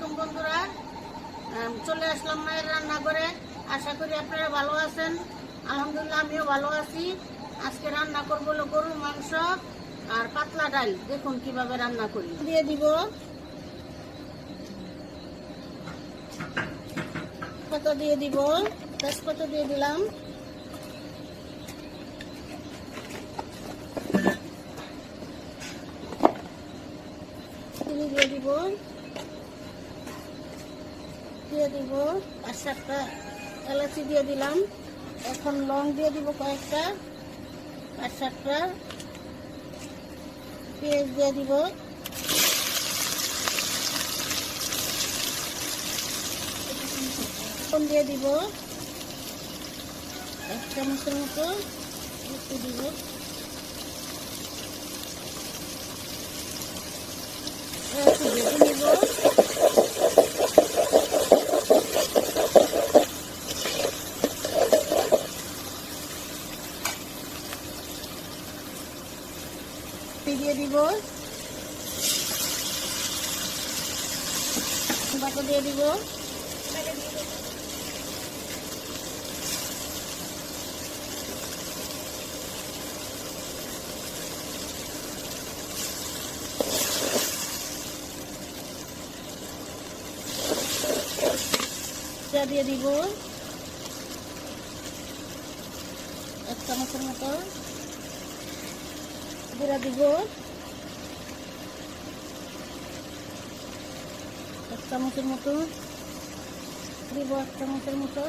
আলাইকুম বন্ধুরা। চলে আসলাম মায়ের রান্না করে আশা করি আপনারা ভালো আছেন। আলহামদুলিল্লাহ, আমিও ভালো আছি। আজকে রান্না করব হলো গরুর মাংস আর পাতলা ডাল। দেখুন কীভাবে রান্না করি। দিয়ে দিব কত দিয়ে দিব। তেজপাতা দিয়ে দিলাম। চিনি দিয়ে দিব। দিয়ে দিব, পাঁচ সাতটা এলাচি দিয়ে দিলাম। এখন লং দিয়ে দিব কয়েকটা, পাঁচ সাতটা। পেঁয়াজ দিয়ে দিব। দিয়ে দিব। এক চামচের মতো দিব একটু ভেজে নিব দিয়ে দিব বাটা দিয়ে দিব জিরা দিয়ে দিব এক চামচের মতো জিরা দিব। এক চামচের মতো। দিব এক চামচের মতো।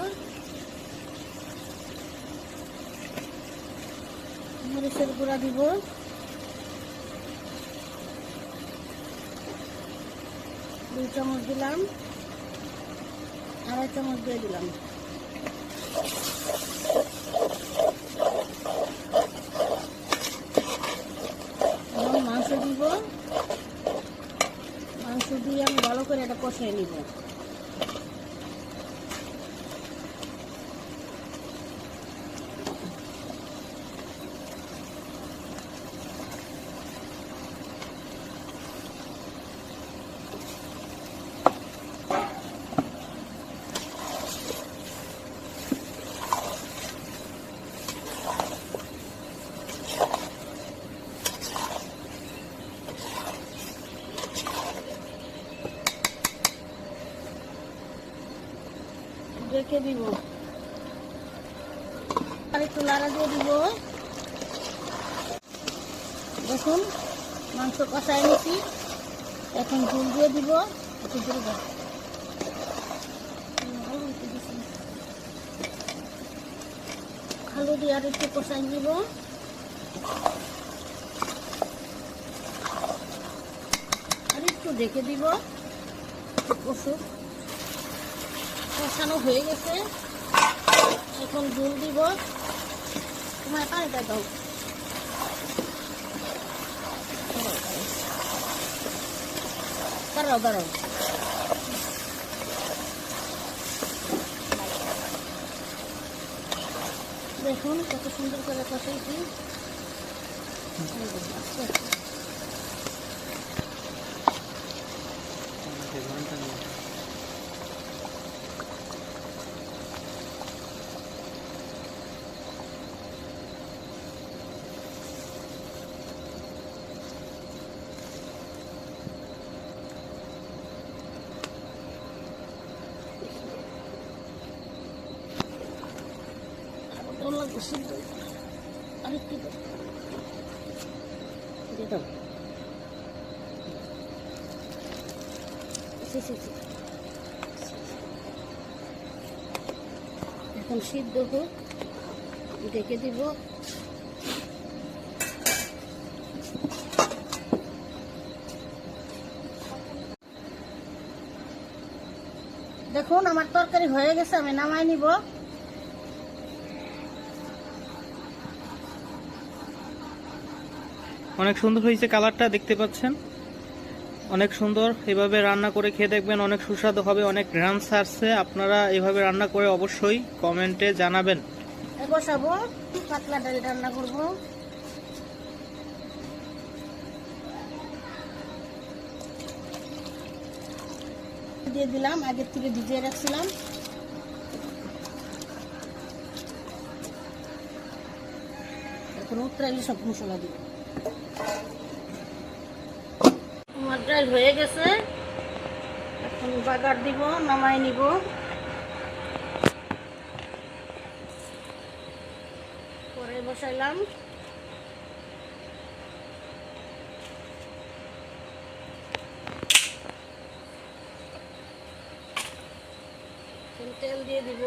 মরিচের গুঁড়া দিব। দুই চামচ দিলাম। আড়াই চামচ দিয়ে দিলাম এখন মাংস দিয়ে আমি ভালো করে এটা কষিয়ে নিব। রেখে দিব? আর একটু লাড়া দিয়ে দিব। দেখুন, মাংস কষায় নিছি। এখন ঝুল দিয়ে দিব। একটু দিয়ে আর একটু কষাই দিব আর একটু ঢেকে দিব। কষুক কষানো হয়ে গেছে। এখন ঝুল দিব। তোমার পানিটা দাও। দাঁড়াও দাঁড়াও। দেখুন কত সুন্দর করে কষাইছি। আস্তে লাগবে সিদ্ধ আরেকটু দাও। এখন সিদ্ধ হোক, ডেকে দিব। দেখুন, আমার তরকারি হয়ে গেছে, আমি নামাই নিব। অনেক সুন্দর হয়েছে কালারটা, দেখতে পাচ্ছেন? অনেক সুন্দর, এভাবে রান্না করে খেয়ে দেখবেন অনেক সুস্বাদু হবে, অনেক গ্রাম আসছে আপনারা এভাবে রান্না করে অবশ্যই কমেন্টে জানাবেন। দিয়ে দিলাম, আগের থেকে ভিজিয়ে রাখছিলাম। এখন উত্তরাইলে সব মশলা দিব আমার ডাল হয়ে গেছে। এখন বাগার দিব নামাই নিব। পরে বসাইলাম। তেল দিয়ে দিব।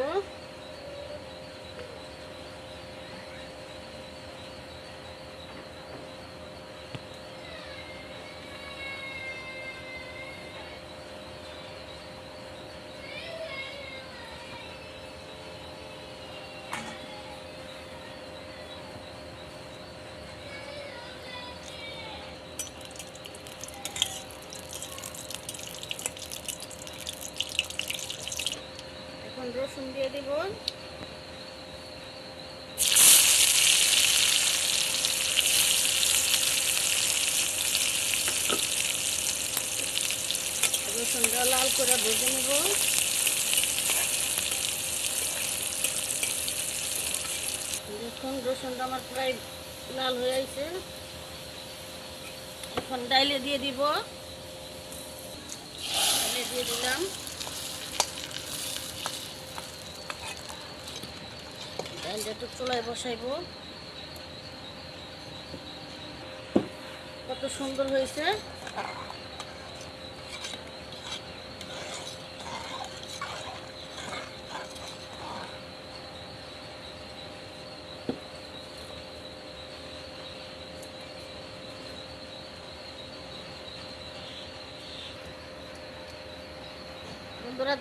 এখন রসুন দিয়ে দিব। রসুনটা লাল করে ভেজে নেব। দেখুন, রসুনটা আমার প্রায় লাল হয়ে আছে এখন ডাইলে দিয়ে দিব। দিয়ে দিলাম। ডাইলটা একটু বসাইবো। কত সুন্দর হয়েছে।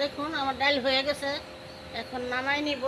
দেখুন আমার ডাল হয়ে গেছে। এখন নামাই নিব।